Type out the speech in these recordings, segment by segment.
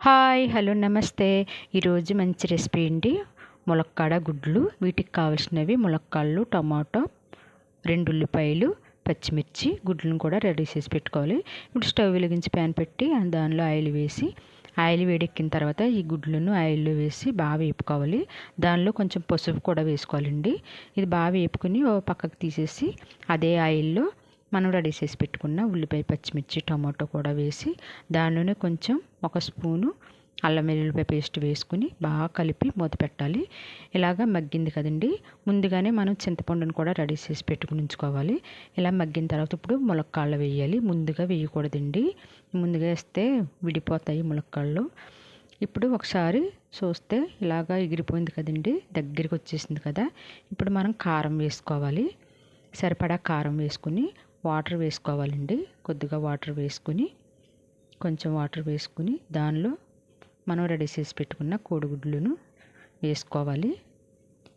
Hi hello నమస్తే. ఈరోజు మంచి రెసిపీ అండి ములక్కాడ గుడ్లు. వీటికి కావాల్సినవి ములక్కాళ్ళు టమాటో రెండు ఉల్లిపాయలు పచ్చిమిర్చి గుడ్లను కూడా రెడీ చేసి పెట్టుకోవాలి. ఇప్పుడు స్టవ్ వెలిగించి ప్యాన్ పెట్టి దానిలో ఆయిల్ వేసి ఆయిల్ వేడెక్కిన తర్వాత ఈ గుడ్లను ఆయిల్లో వేసి బాగా వేపుకోవాలి. దానిలో కొంచెం పసుపు కూడా వేసుకోవాలండి. ఇది బాగా వేపుకుని పక్కకు తీసేసి అదే ఆయిల్లో మనం రెడీ చేసి పెట్టుకున్న ఉల్లిపాయ పచ్చిమిర్చి టమాటో కూడా వేసి దానిలోనే కొంచెం ఒక స్పూను అల్లం వెల్లుల్లిపాయ పేస్ట్ వేసుకుని బాగా కలిపి మూత పెట్టాలి. ఇలాగా మగ్గింది కదండి. ముందుగానే మనం చింతపండును కూడా రెడీ చేసి పెట్టుకుని ఉంచుకోవాలి. ఇలా మగ్గిన తర్వాత ఇప్పుడు ములక్కాళ్ళు వేయాలి. ముందుగా వేయకూడదండి. ముందుగా వేస్తే విడిపోతాయి ములక్కాళ్ళు. ఇప్పుడు ఒకసారి చూస్తే ఇలాగా ఎగిరిపోయింది కదండి. దగ్గరికి వచ్చేసింది కదా. ఇప్పుడు మనం కారం వేసుకోవాలి. సరిపడా కారం వేసుకుని వాటర్ వేసుకోవాలండి. కొద్దిగా వాటర్ వేసుకుని కొంచెం వాటర్ వేసుకుని దానిలో మనం రెడీ చేసి పెట్టుకున్న కోడిగుడ్లను వేసుకోవాలి.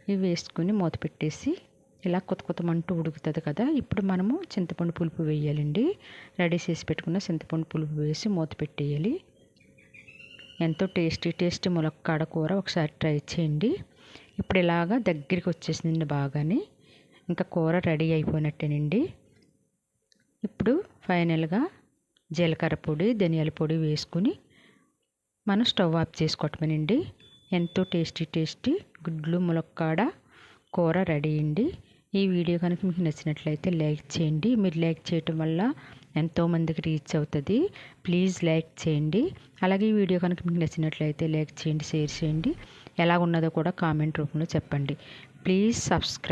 ఇవి వేసుకుని మూత పెట్టేసి ఇలా కొత్త కొత్తమంటూ ఉడుకుతుంది కదా ఇప్పుడు మనము చింతపండు పులుపు వేయాలండి. రెడీ చేసి పెట్టుకున్న చింతపండు పులుపు వేసి మూత పెట్టేయాలి. ఎంతో టేస్టీ టేస్టీ ములక్కాడ కూర ఒకసారి ట్రై చేయండి. ఇప్పుడు ఇలాగా దగ్గరికి వచ్చేసింది బాగానే. ఇంకా కూర రెడీ అయిపోయినట్టేనండి. ఇప్పుడు ఫైనల్గా జీలకర్ర పొడి ధనియాల పొడి వేసుకుని మనం స్టవ్ ఆఫ్ చేసుకోవటమేనండి. ఎంతో టేస్టీ టేస్టీ గుడ్లు ములక్కాడ కూర రెడీ అండి. ఈ వీడియో కనుక మీకు నచ్చినట్లయితే లైక్ చేయండి. మీరు లైక్ చేయటం వల్ల ఎంతోమందికి రీచ్ అవుతుంది. ప్లీజ్ లైక్ చేయండి. అలాగే ఈ వీడియో కనుక మీకు నచ్చినట్లయితే లైక్ చేయండి షేర్ చేయండి. ఎలా ఉన్నదో కూడా కామెంట్ రూపంలో చెప్పండి. Please subscribe